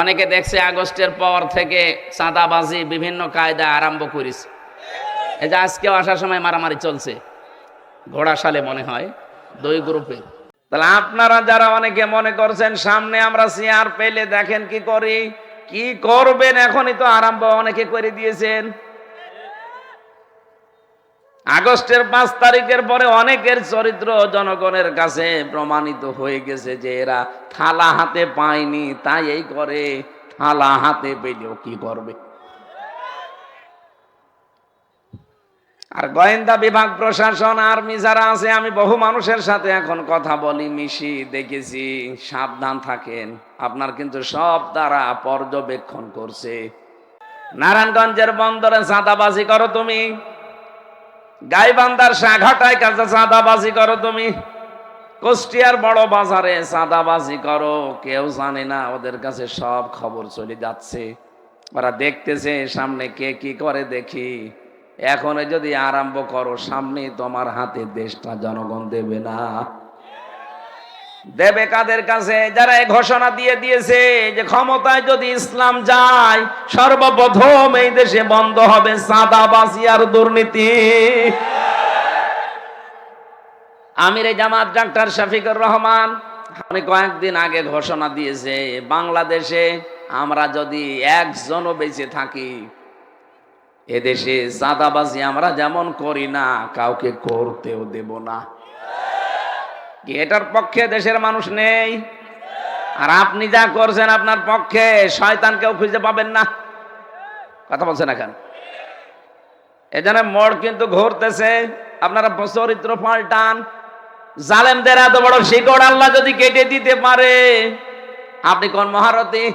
অনেকে দেখছে আগস্টের পর থেকে চাঁদাবাজি, বিভিন্ন কায়দা আরম্ভ করেছে। এই যে আজকেও আসার সময় মারামারি চলছে। ঘোড়াশালে মনে হয়, দুই গ্রুপে। তাহলে আপনারা যারা অনেকে মনে করছেন, সামনে আমরা চেয়ার পেলে দেখেন কি করি, কি করবেন? এখনই তো আরম্ভ অনেকে করে দিয়েছেন। আগস্টের পাঁচ তারিখের পরে অনেকের চরিত্র জনগণের কাছে প্রমাণিত হয়ে গেছে যে এরা থালা হাতে পায়নি তাই এই করে। থালা হাতে পেলেও কি করবে? আর গোয়েন্দা বিভাগ, প্রশাসন, আর্মি যারা আছে, আমি বহু মানুষের সাথে এখন কথা বলি, মিশি, দেখেছি, সাবধান থাকেন। আপনার কিন্তু সব দ্বারা পর্যবেক্ষণ করছে। নারায়ণগঞ্জের বন্দরে চাঁদাবাজি করো তুমি। গাইবান্ধার সাঘাটায় কাছে চাঁদাবাজি করো তুমি। কুষ্টিয়ার বড় বাজারে চাঁদাবাজি করো, কেউ জানে না, ওদের কাছে সব খবর চলে যাচ্ছে। ওরা দেখতেছে সামনে কে কি করে দেখি। এখন যদি আরম্ভ করো সামনে তোমার হাতে দেশটা জনগণ দেবে না। দেবে কাদের কাছে? যারা এই ঘোষণা দিয়ে দিয়েছে যে ক্ষমতায় যদি ইসলাম যায়, সর্বপ্রথম এই দেশে বন্ধ হবে চাঁদাবাজি আর দুর্নীতি। আমির জামাত ডাক্তার শফিকুর রহমান আমি কয়েকদিন আগে ঘোষণা দিয়েছে, বাংলাদেশে আমরা যদি একজনও বেঁচে থাকি এদেশে চাঁদাবাজি আমরা যেমন করি না, কাউকে করতেও দেব না। কি এটার পক্ষে দেশের মানুষ নেই। আর আপনি যা করছেন আপনার পক্ষে, শয়তানকেও খুঁজে পাবেন না। কথা বলছেন এখন? এজন্য মোড় কিন্তু ঘুরতেছে, আপনারা চরিত্র পাল্টান। জালেমদের এত বড় শিকড় আল্লাহ যদি কেটে দিতে পারে, আপনি কোন মহারথী?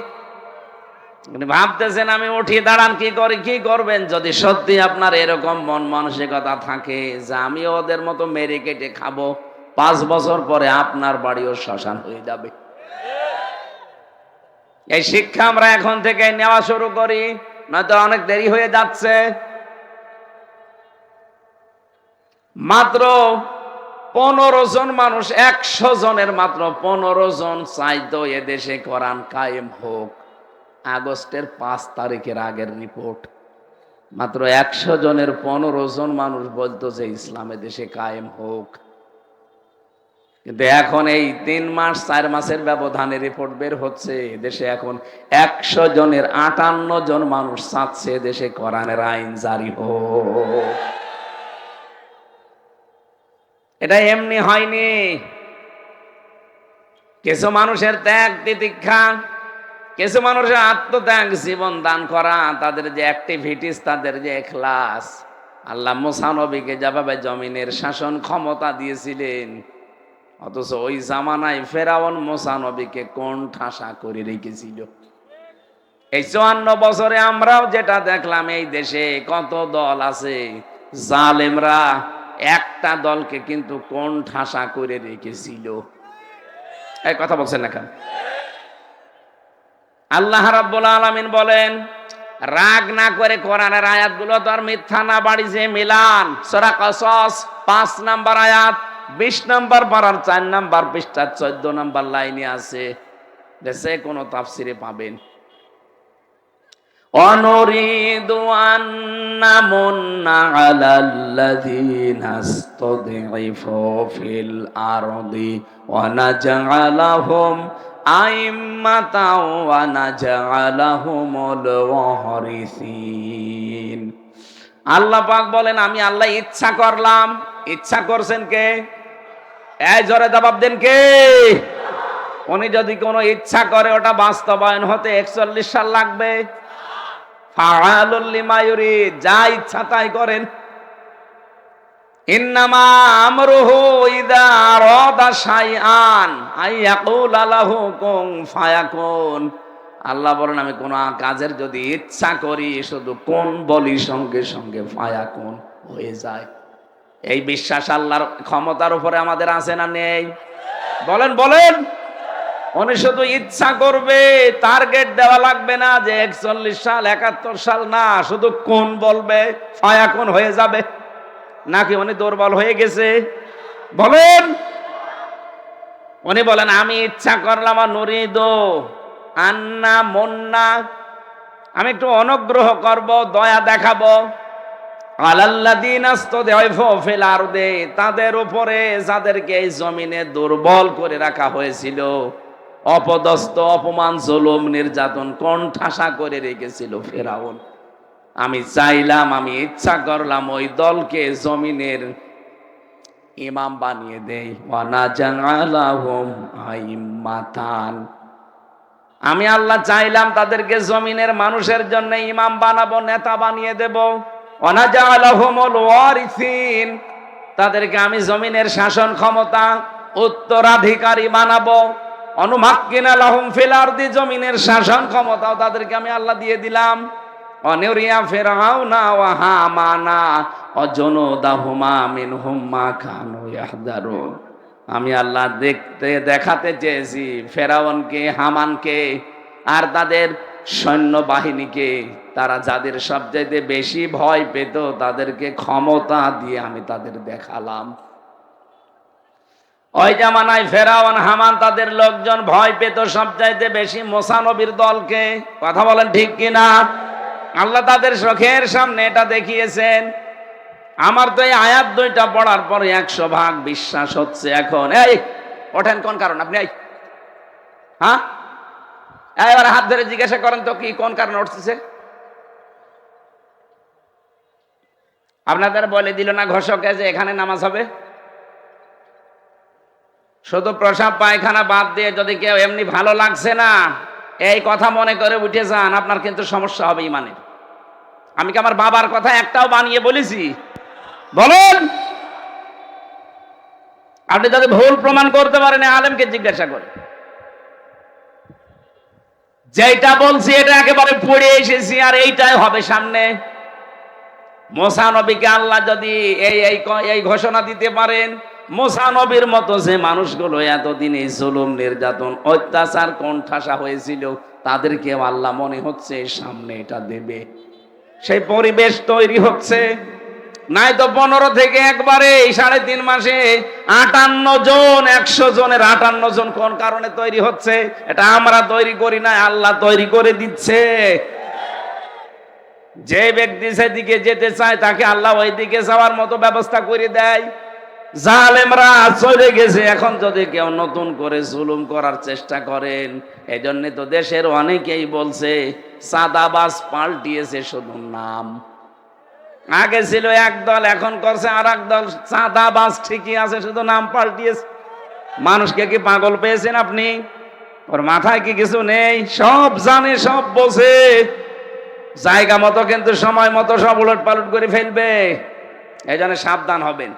ভাবতেছেন আমি উঠি দাঁড়ান, কি করি, কি করবেন? যদি সত্যি আপনার এরকম মন মানসিকতা থাকে যে আমি ওদের মতো মেরে কেটে খাব পাঁচ বছর পরে আপনার বাড়িও শ্মশান হয়ে যাবে। এই শিক্ষা আমরা এখন থেকে নেওয়া শুরু করি, নয়তো অনেক দেরি হয়ে যাচ্ছে। মাত্র পনেরো জন মানুষ, একশো জনের মাত্র পনেরো জন চাইতো এদেশে কোরআন কায়েম হোক। আগস্টের পাঁচ তারিখের আগের রিপোর্ট। মাত্র একশো জনের পনেরো জন মানুষ বলতো যে ইসলামে দেশে কায়েম হোক। কিন্তু এখন এই তিন মাস, চার মাসের ব্যবধানে রিপোর্ট বের হচ্ছে। দেশে এখন একশো জনের আটান্ন জন মানুষ চাচ্ছে দেশে কোরআনের আইন জারি হোক। এটা এমনি হয়নি। কিছু মানুষের ত্যাগ তিতিক্ষা, কিছু মানুষের আত্মত্যাগ, জীবন দান করা, তাদের যে অ্যাক্টিভিটিস তাদের যে এখলাস আল্লাহ মোসানবীকে যেভাবে জমিনের শাসন ক্ষমতা দিয়েছিলেন অথচ ওই জামানায় ফেরাউন মোসানবীকে কোন ঠাসা করে রেখেছিল। এই চুয়ান্ন বছরে আমরাও যেটা দেখলাম, এই দেশে কত দল আছে, জালেমরা একটা দলকে কিন্তু কোন ঠাসা করে রেখেছিল। এই কথা বলছেন না কেন? আল্লাহ রাব্বুল আলামিন বলেন, রাগ না করে কোরআনের আয়াতগুলো তো আর মিথ্যা না, বাড়িছে মিলান। সূরা কসস 5 নাম্বার আয়াত। বিশ নাম্বার বাড়ান চার নাম্বার পৃষ্ঠা চোদ্দ নাম্বার লাইনে আছে। দেশে কোনো তাফসিরে পাবেন। অনরিদ আন্নামুন্না আল্লাহ বলেন, আমি আল্লাহ ইচ্ছা করলাম। ইচ্ছা করছেন কে? এই জোরে জবাব দেন কে? উনি যদি কোনো ইচ্ছা করে, ওটা বাস্তবায়ন হতে একচল্লিশ সাল লাগবে। যা ইচ্ছা তাই করেন। আল্লাহ বলেন, আমি কোন কাজের যদি ইচ্ছা করি, শুধু কোন বলি সঙ্গে সঙ্গে ফায়াকুন হয়ে যায়। এই বিশ্বাস আল্লাহর ক্ষমতার উপরে আমাদের আছে না নেই? বলেন বলেন। উনি শুধু ইচ্ছা করবে টার্গেট দেওয়া লাগবে না যে একচল্লিশ সাল, একাত্তর সাল না, শুধু কোন বলবে ফায়া কোন হয়ে যাবে? নাকি উনি দুর্বল হয়ে গেছে? বলেন। উনি বলেন, আমি ইচ্ছা করলাম আর নুরি আন্না, মন্না, আমি একটু অনুগ্রহ করব, দয়া দেখাবো। তাদের উপরে যাদেরকে এই জমিনে দুর্বল করে রাখা হয়েছিল, অপদস্থ, অপমান, জুলুম, নির্যাতন, কণ্ঠাসা করে রেখেছিল ফেরাউন। আমি চাইলাম, আমি ইচ্ছা করলাম ওই দলকে জমিনের ইমাম বানিয়ে আইম্মাতান আমি আল্লাহ চাইলাম তাদেরকে জমিনের মানুষের জন্য ইমাম বানাবো, নেতা বানিয়ে দেব। অনাজালাহুমুল ওয়ারিসিন। তাদেরকে আমি জমিনের শাসন ক্ষমতা, উত্তরাধিকারী বানাবো। অনুমাক্কিন আলাহুম ফিল আরদি, জমিনের শাসন ক্ষমতাও তাদেরকে আমি আল্লাহ দিয়ে দিলাম। অনিরিয়া ফেরাউনা ওয়া হামানা, অজনদাহুমা মিনহুম মা কানু ইয়াহদারুন। আমি আল্লাহ দেখতে, দেখাতে চেয়েছি ফেরাউনকে, হামানকে, আর তাদের সৈন্য বাহিনীকে তারা যাদের সবচাইতে বেশি ভয় পেত, তাদেরকে ক্ষমতা দিয়ে আমি তাদের দেখালাম। ওই জামানায় ফেরাওয়ান হামান তাদের লোকজন ভয় পেত সবচাইতে বেশি মোসানবীর দলকে। কথা বলেন ঠিক কিনা? আল্লাহ তাদের চোখের সামনে এটা দেখিয়েছেন। আমার তো এই আয়াত দুইটা পড়ার পরে একশো ভাগ বিশ্বাস হচ্ছে এখন। এই, ওঠেন কোন কারণ? আপনি হ্যাঁ? এবার হাত ধরে জিজ্ঞাসা করেন তো কি, কোন কারণে উঠতেছে? আপনাদের বলে দিল না ঘোষকে যে এখানে নামাজ হবে? শুধু প্রসাব পায়খানা বাদ দিয়ে যদি কেউ এমনি ভালো লাগছে না, এই কথা মনে করে উঠে যান, আপনার কিন্তু সমস্যা হবে ইমানের। আমি কি আমার বাবার কথা একটাও বানিয়ে বলেছি? বলুন! আপনি যদি ভুল প্রমাণ করতে পারেন আলেমকে জিজ্ঞাসা করে। যেটা বলছি এটা একেবারে পড়ে এসেছি আর এইটাই হবে সামনে। মোসা নবীকে আল্লাহ যদি এই এই এই ঘোষণা দিতে পারেন, মোসা নবীর মতো যে মানুষগুলো এতদিন এই জুলুম, নির্যাতন, অত্যাচার, কণ্ঠাসা হয়েছিল, তাদেরকেও আল্লাহ মনে হচ্ছে সামনে এটা দেবে। সেই পরিবেশ তৈরি হচ্ছে। নাই তো পনেরো থেকে একবারে, এই সাড়ে তিন মাসে আটান্ন জন, একশো জনের আটান্ন জন কোন কারণে তৈরি হচ্ছে? এটা আমরা তৈরি করি না আল্লাহ তৈরি করে দিচ্ছে। যে ব্যক্তি সেদিকে যেতে চায়, তাকে আল্লাহ ওই দিকে যাওয়ার মতো ব্যবস্থা করে দেয়। জালেমরা চলে গেছে, এখন যদি কেউ নতুন করে জুলুম করার চেষ্টা করেন এই জন্য তো দেশের অনেকেই বলছে সাদাবাস পাল্টিয়েছে শুধু নাম। আগে ছিল এক দল, এখন করছে আর এক দল। চাঁদাবাজ ঠিকই আছে, শুধু নাম পাল্টিয়েছে। মানুষকে কি পাগল পেয়েছেন আপনি? ওর মাথায় কি কিছু নেই? সব জানে, সব বোঝে। জায়গা মতো কিন্তু সময় মতো সব উলট পালট করে ফেলবে। এই জন্য সাবধান হবেন।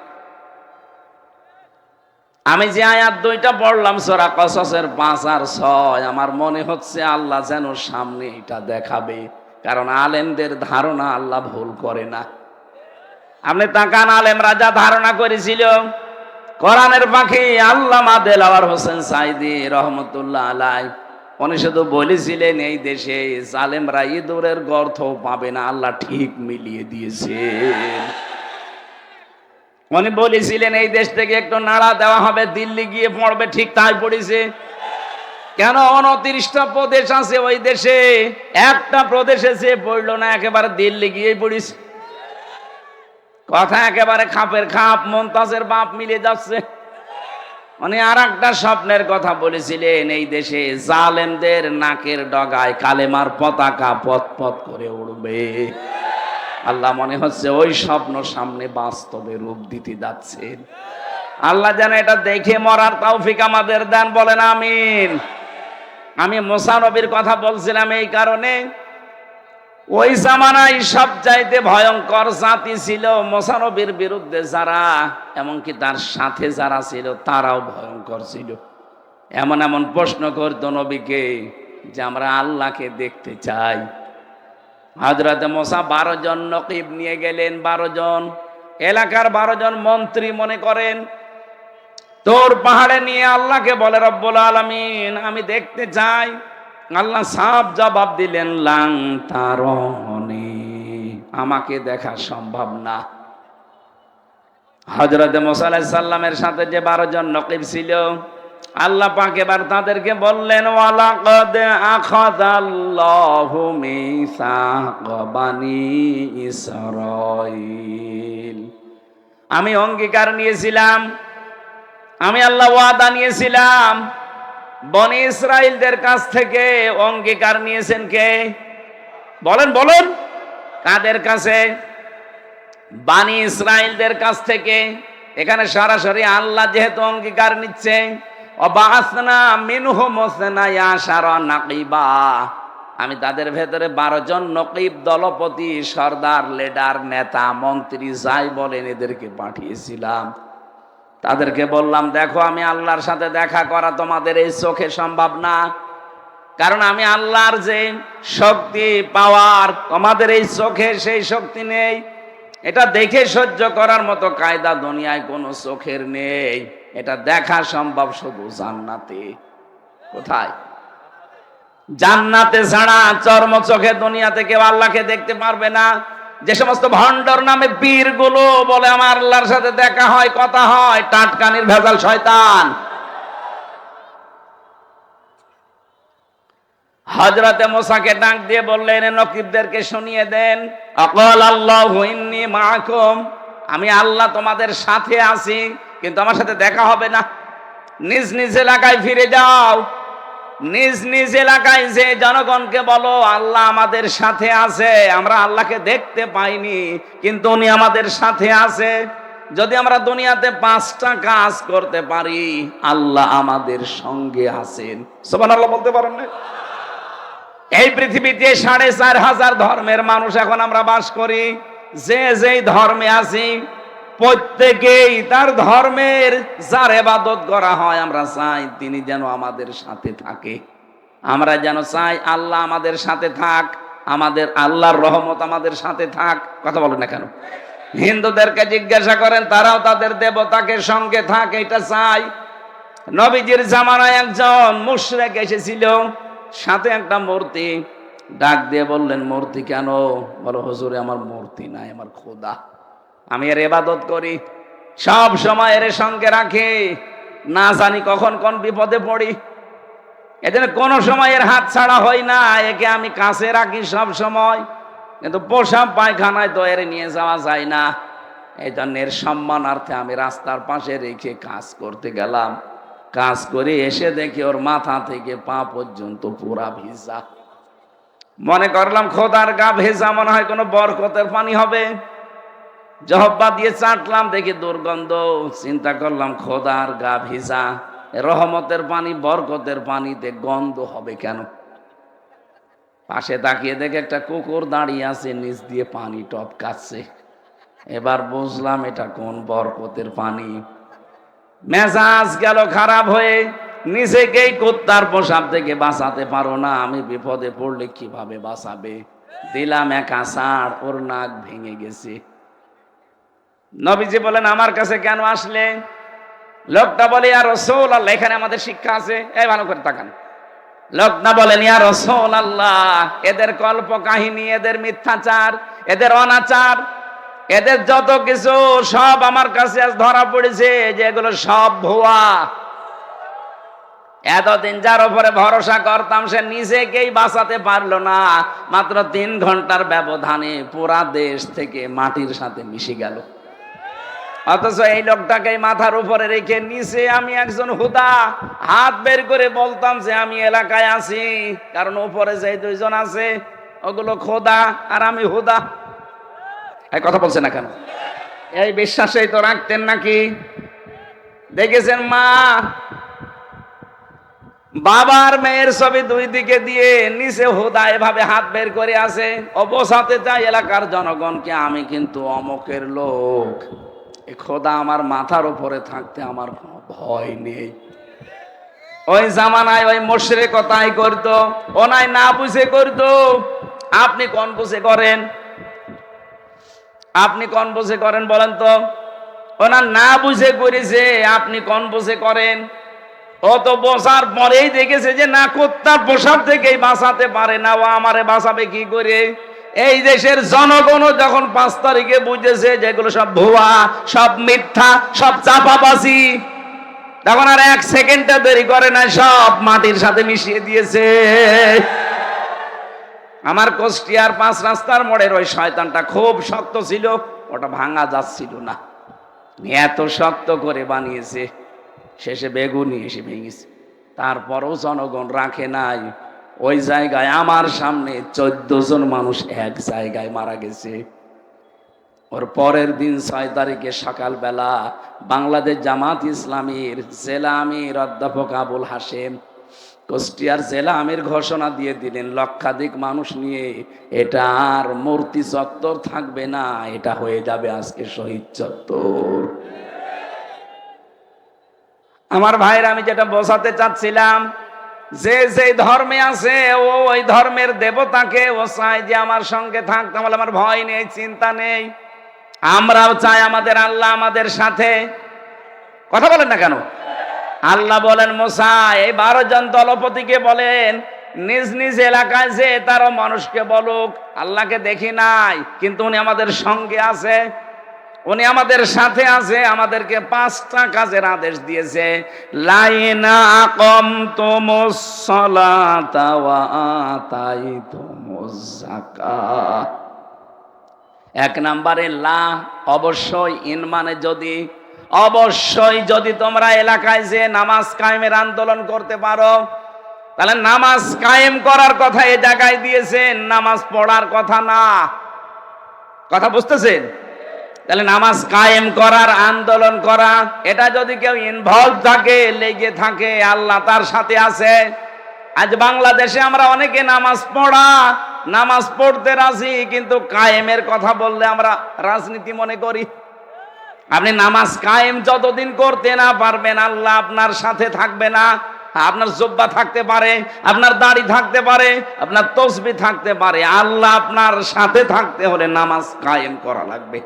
আমি যে আয়াত দুইটা পড়লাম, সোরা কসসের পাঁচ আর ছয়, আমার মনে হচ্ছে আল্লাহ যেন সামনে এটা দেখাবে। কারণ আলেমদের ধারণা আল্লাহ ভুল করে না। আপনি তাকান, আলেম রাজা ধারণা করেছিল, কোরআনের পাখি আল্লাহ দেলাওয়ার হোসেন সাইদি রহমতুল্লাহ আলাই উনি শুধু বলেছিলেন, এই দেশে জালেমরা ইঁদুরের গর্থ পাবে না, আল্লাহ ঠিক মিলিয়ে দিয়েছে। উনি বলেছিলেন, এই দেশ থেকে একটু নাড়া দেওয়া হবে, দিল্লি গিয়ে পড়বে, ঠিক তাই পড়েছে। কেন উনত্রিশটা প্রদেশ আছে ওই দেশে? একটা প্রদেশে সে পড়ল না, একেবারে দিল্লি গিয়ে পড়িস। কথা একেবারে খাপের খাপ মন্তাজের বাপ মিলে যাচ্ছে। উনি আর একটা স্বপ্নের কথা বলেছিলেন, এই দেশে জালেমদের নাকের ডগায় কালেমার পতাকা পথ পথ করে উড়বে। আল্লাহ মনে হচ্ছে ওই স্বপ্ন সামনে বাস্তবে রূপ দিতে যাচ্ছেন আল্লাহ যেন এটা দেখে মরার তৌফিক আমাদের দেন, বলেন আমিন। আমি মোসানবীর কথা বলছিলাম এই কারণে। ওই জামানায় সব চাইতে ভয়ঙ্কর জাতি ছিল মোসানবীর বিরুদ্ধে যারা, এমনকি তার সাথে যারা ছিল, তারাও ভয়ঙ্কর ছিল। এমন এমন প্রশ্ন করত নবীকে যে আমরা আল্লাহকে দেখতে চাই। হাজরতে মোসা বারো জন নকিব নিয়ে গেলেন, বারো জন। এলাকার বারো জন মন্ত্রী মনে করেন তোর পাহাড়ে নিয়ে আল্লাহকে বলে, রব্বুল আলমিন, আমি দেখতে চাই। আল্লাহ সাপ জবাব দিলেন, লাং তার আমাকে দেখা সম্ভব না। হজরতে মোসাল্লামের সাথে যে বারো জন নকিব ছিল, আল্লাহ পাক এবার তাদেরকে বললেন আমি অঙ্গীকার নিয়েছিলাম আমি আল্লাহ ওয়াদা নিয়েছিলাম। বনি ইসরায়েলদের কাছ থেকে অঙ্গীকার নিয়েছেন কে? বলেন বলেন। কাদের কাছে? বানি ইসরায়েলদের কাছ থেকে। এখানে সরাসরি আল্লাহ যেহেতু অঙ্গীকার নিচ্ছে আমি তাদের ভেতরে বারো জন নকিব, দলপতি, সর্দার, লিডার, নেতা, মন্ত্রী, যাই বলেন এদেরকে পাঠিয়েছিলাম। তাদেরকে বললাম, দেখো, আমি আল্লাহর সাথে দেখা করা তোমাদের এই চোখে সম্ভব না। কারণ আমি আল্লাহর যে শক্তি পাওয়ার, তোমাদের এই চোখে সেই শক্তি নেই। এটা দেখে সহ্য করার মতো কায়দা দুনিয়ায় কোনো চোখের নেই। এটা দেখা সম্ভব শুধু জান্নাতে। কোথায়? জান্নাতে ছাড়া চর্ম চোখে দুনিয়াতে কেউ আল্লাহকে দেখতে পারবে না। যে সমস্ত ভণ্ডর নামে পীরগুলো বলে আমার আল্লাহর সাথে দেখা হয়, কথা হয় টাটকানির ভেজাল শয়তান। হজরতে মোসাকে ডাক দিয়ে বললেন নকিবদেরকে শুনিয়ে দেন। অকল আল্লাহ ইন্নি মাকুম আমি আল্লাহ তোমাদের সাথে আছি, কিন্তু আমার সাথে দেখা হবে না। নিজ নিজ এলাকায় ফিরে যাও। নিজ নিজ এলাকায় যে জনগণকে বলো, আল্লাহ আমাদের সাথে আছে। আমরা আল্লাহকে দেখতে পাইনি, কিন্তু উনি আমাদের সাথে আছে। যদি আমরা দুনিয়াতে পাঁচটা কাজ করতে পারি, আল্লাহ আমাদের সঙ্গে আছেন। সোমান আল্লাহ বলতে পারেন না? এই পৃথিবীতে সাড়ে চার হাজার ধর্মের মানুষ এখন আমরা বাস করি, যে যেই ধর্মে আছি প্রত্যেকেই তার ধর্মের, যার এবাদত করা হয়, আমরা চাই তিনি যেন আমাদের সাথে থাকে। আমরা যেন চাই আল্লাহ আমাদের সাথে থাক, আমাদের আল্লাহর রহমত আমাদের সাথে থাক। কথা বলেন না কেন? হিন্দুদেরকে জিজ্ঞাসা করেন, তারাও তাদের দেবতাকে সঙ্গে থাক, এটা চাই। নবীজির জামানায় একজন মুশরেক এসেছিল, সাথে একটা মূর্তি। ডাক দিয়ে বললেন, মূর্তি কেন? বলো, হুজুরে, আমার মূর্তি নাই, আমার খোদা। আমি এর এবাদত করি। সব সময় এর সঙ্গে রাখি। না জানি কখন কোন বিপদে পড়ি। এজন্য কোনো সময় এর হাত ছাড়া হয় না, একে আমি কাছে রাখি সব সময়। কিন্তু পোশাক পায়খানায় তো এর নিয়ে যাওয়া যায় না। এই জন্য এর সম্মানার্থে আমি রাস্তার পাশে রেখে কাজ করতে গেলাম। কাজ করে এসে দেখি ওর মাথা থেকে পা পর্যন্ত পুরা ভিজা। মনে করলাম খোদার গা ভেজা, মনে হয় কোনো বরকতের পানি হবে। জহব্বা দিয়ে চাটলাম, দেখি দুর্গন্ধ। চিন্তা করলাম, খোদার গা ভিজা। রহমতের পানি, বরকতের পানিতে গন্ধ হবে কেন? পাশে তাকিয়ে দেখে একটা কুকুর দাঁড়িয়ে আছে, নিচ দিয়ে পানি টপকাচ্ছে। এবার বুঝলাম, এটা কোন বরকতের পানি? মেজাজ গেল খারাপ হয়ে, নিজেকেই কুত্তার পোশাক থেকে বাঁচাতে পারো না। আমি বিপদে পড়লে কীভাবে বাঁচাবে? দিলাম এক আষাঢ় ওর নাক ভেঙে গেছে। নবীজি বলেন, আমার কাছে কেন আসলে? লোকটা বলে আর রসৌল আল্লাহ এখানে আমাদের শিক্ষা আছে। এই, ভালো করে তাকান। লোকটা বলেন, ইয়া রসৌল আল্লাহ এদের কল্প কাহিনী এদের মিথ্যাচার, এদের অনাচার, এদের যত কিছু, সব আমার কাছে আজ ধরা পড়েছে, যে এগুলো সব ভুয়া। এতদিন যার উপরে ভরসা করতাম, সে নিজেকেই বাঁচাতে পারল না। মাত্র তিন ঘণ্টার ব্যবধানে পুরা দেশ থেকে মাটির সাথে মিশে গেল। অথচ এই লোকটাকে মাথার উপরে রেখে নিচে আমি একজন হুদা। হাত বের করে বলতাম যে আমি এলাকায় আছি, কারণ উপরে যে দুইজন আছে, ওগুলো খোদা আর আমি হুদা। কথা বলছে না কেন? এই বিশ্বাসেই তো রাখতেন নাকি? দেখেছেন মা? বাবার মেয়ের ছবি দুই দিকে দিয়ে নিচে হুদা এভাবে হাত বের করে আছে। অবসাতে চাই এলাকার জনগণকে, আমি কিন্তু অমকের লোক। এ খোদা আমার মাথার উপরে থাকতে আমার কোনো ভয় নেই। ওই জামানায় ওই মশরে কথাই করতো, ওনায় না বুঝে করতো। আপনি কোন বুঝে করেন? আপনি কোন বুঝে করেন বলেন তো? ওনার না বুঝে করেছে আপনি কোন বুঝে করেন? ও তো বসার পরেই দেখেছে যে না, কোত্তার পোশাক থেকেই বাঁচাতে পারে না। ও আমারে বাঁচাবে কি করে? এই দেশের জনগণও যখন পাঁচ তারিখে বুঝেছে যেগুলো সব ভুয়া, সব মিথ্যা, সব চাপাবাসি তখন আর এক সেকেন্ডটা দেরি করে না সব মাটির সাথে মিশিয়ে দিয়েছে। আমার কোষ্টিয়ার পাঁচ রাস্তার মোড়ের ওই শয়তানটা খুব শক্ত ছিল, ওটা ভাঙা যাচ্ছিল না। এত শক্ত করে বানিয়েছে, শেষে বেগুনি এসে ভেঙেছে। তারপরও জনগণ রাখে নাই ওই জায়গায় আমার সামনে চোদ্দ জন মানুষ এক জায়গায় মারা গেছে। ওর পরের দিন ছয় তারিখে সকালবেলা বাংলাদেশ জামাত ইসলামীর জেলা আমির অধ্যাপক আবুল হাসেম কুষ্টিয়ার জেলা আমির ঘোষণা দিয়ে দিলেন, লক্ষাধিক মানুষ নিয়ে এটা আর মূর্তি চত্বর থাকবে না, এটা হয়ে যাবে আজকে শহীদ চত্বর। আমার ভাইয়ের আমি যেটা বোঝাতে চাচ্ছিলাম যে যে ধর্মে আছে, ও ওই ধর্মের দেবতাকে ও চায় যে আমার সঙ্গে থাকতে বলে আমার ভয় নেই, চিন্তা নেই। আমরাও চাই আমাদের আল্লাহ আমাদের সাথে। কথা বলেন না কেন? আল্লাহ বলেন, মোসা, এই বারো জন দলপতিকে বলেন, নিজ নিজ এলাকায় যে তারও মানুষকে বলুক, আল্লাহকে দেখি নাই, কিন্তু উনি আমাদের সঙ্গে আছে। উনি আমাদের সাথে আছে, আমাদেরকে পাঁচটা কাজের আদেশ দিয়েছে। লাইনা এক নম্বরে, লা অবশ্যই, ইন মানে যদি, অবশ্যই যদি তোমরা এলাকায় যে নামাজ কায়েমের আন্দোলন করতে পারো, তাহলে নামাজ কায়েম করার কথা এ জায়গায় দিয়েছেন, নামাজ পড়ার কথা না। কথা বুঝতেছেন? তাহলে নামাজ কায়েম করার, আন্দোলন করা, এটা যদি কেউ ইনভলভ থাকে, লেগে থাকে, আল্লাহ তার সাথে আছে। আজ বাংলাদেশে আমরা অনেকে নামাজ পড়া, নামাজ পড়তে রাজি, কিন্তু কায়েমের কথা বললে আমরা রাজনীতি মনে করি। আপনি নামাজ কায়েম যতদিন করতে না পারবেন, আল্লাহ আপনার সাথে থাকবে না। আপনার জব্বা থাকতে পারে, আপনার দাড়ি থাকতে পারে, আপনার তসবি থাকতে পারে। আল্লাহ আপনার সাথে থাকতে হলে নামাজ কায়েম করা লাগবে।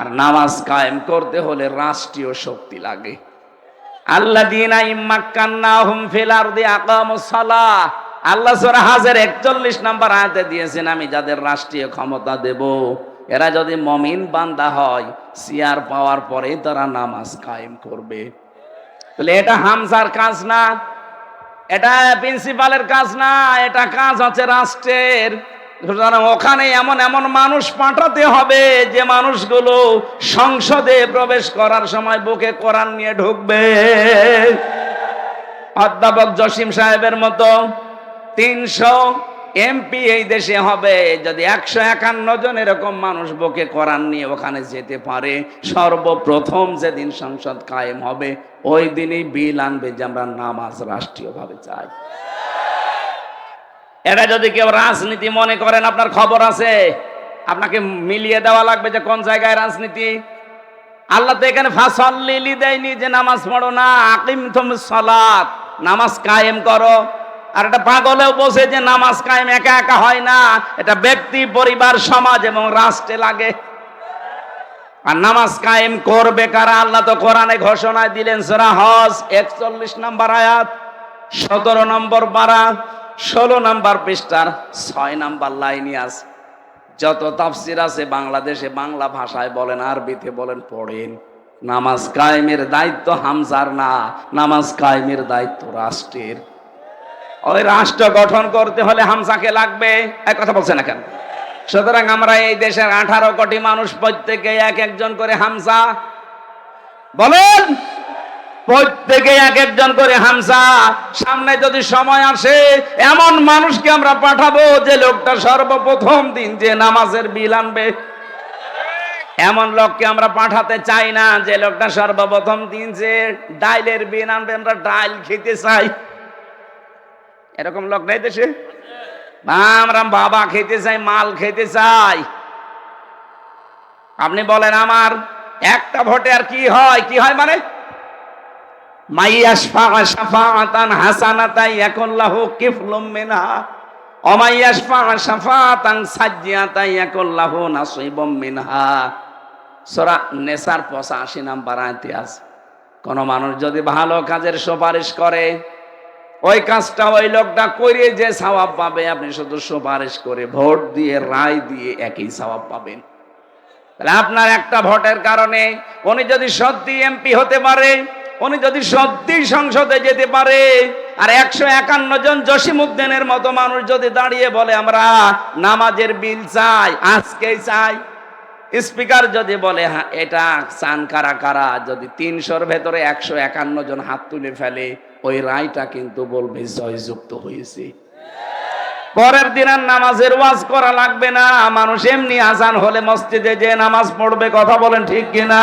আর নামাজ কায়েম করতে হলে রাষ্ট্রীয় শক্তি লাগে। আল্লাহ দিনা আল্লাহ সূরা হাজের 41 নাম্বার আয়াতে দিয়েছেন, আমি যাদের রাষ্ট্রীয় ক্ষমতা দেব, এরা যদি মমিন বান্দা হয়, সিয়ার পাওয়ার পরে তারা নামাজ কায়েম করবে। তাহলে এটা হামসার কাজ না, এটা প্রিন্সিপালের কাজ না, এটা কাজ হচ্ছে রাষ্ট্রের। সুতরাং ওখানে এমন এমন মানুষ পাঠাতে হবে যে মানুষগুলো সংসদে প্রবেশ করার সময় বুকে কোরআন নিয়ে ঢুকবে। অধ্যাপক জসিম সাহেবের মতো তিনশো এমপি এই দেশে হবে। যদি একশো একান্ন জন এরকম মানুষ বুকে কোরআন নিয়ে ওখানে যেতে পারে, সর্বপ্রথম যেদিন সংসদ কায়েম হবে, ওই দিনই বিল আনবে যে আমরা নামাজ রাষ্ট্রীয়ভাবে চাই। এটা যদি কেউ রাজনীতি মনে করেন, আপনার খবর আছে? আপনাকে মিলিয়ে দেওয়া লাগবে যে কোন জায়গায় রাজনীতি? আল্লাহ তো এখানে ফাঁসল্লিলি দেয়নি যে নামাজ পড়ো না, আকিম তুমি সলাৎ নামাজ কায়েম করো। আর এটা পাগলেও বসে যে নামাজ কায়েম একা একা হয় না, এটা ব্যক্তি, পরিবার, সমাজ এবং রাষ্ট্রে লাগে। আর নামাজ কায়েম করবে কারা? আল্লাহ তো কোরআনে ঘোষণা দিলেন, সূরা হজ একচল্লিশ নম্বর আয়াত, সতেরো নম্বর বারা ষোলো নাম্বার পৃষ্ঠার ছয় নাম্বার লাইনই আছে। যত তাফসির আছে বাংলাদেশে বাংলা ভাষায় বলেন, আরবিতে বলেন, পড়েন। নামাজ কায়েমের দায়িত্ব হামজার না, নামাজ কায়েমের দায়িত্ব রাষ্ট্রের। ওই রাষ্ট্র গঠন করতে হলে হামসাকে লাগবে এক কথা বলছে না কেন? সুতরাং আমরা এই দেশের আঠারো কোটি মানুষ, প্রত্যেকে এক একজন করে হামসা বলেন! প্রত্যেকে এক একজন করে হামসা। সামনে যদি সময় আসে, এমন মানুষকে আমরা পাঠাবো যে লোকটা সর্বপ্রথম দিন যে নামাজের বিল আনবে। এমন লোককে আমরা পাঠাতে চাই না যে লোকটা সর্বপ্রথম দিন যে ডাইলের বিল আনবে, আমরা ডাইল খেতে চাই। এরকম লোক নেই দেশে? আমরা বাবা খেতে চাই, মাল খেতে চাই। আপনি বলেন, আমার একটা ভোটে আর কি হয়? কি হয় মানে? নেসার 85 নাম্বার আয়াতে আছে, কোন মানুষ যদি ভালো কাজের সুপারিশ করে, ওই কাজটা ওই লোকটা করে যে সওয়াব পাবে, আপনি শুধু সুপারিশ করে ভোট দিয়ে, রায় দিয়ে একই সওয়াব পাবেন। আপনার একটা ভোটের কারণে, উনি যদি সত্যি এমপি হতে পারে উনি যদি সত্যি সংসদে যেতে পারে, আর একশো একান্ন জন জসিমুদ্দিনের মতো মানুষ যদি দাঁড়িয়ে বলে, আমরা নামাজের বিল চাই, আজকেই চাই। স্পিকার যদি বলে হ্যাঁ এটা চান কারা কারা? যদি তিনশোর ভেতরে একশো একান্ন জন হাত তুলে ফেলে, ওই রায়টা কিন্তু বলবে, জয়যুক্ত হয়েছে। পরের দিন আর নামাজের ওয়াজ করা লাগবে না। মানুষ এমনি আজান হলে মসজিদে যে নামাজ পড়বে, কথা বলেন ঠিক কিনা?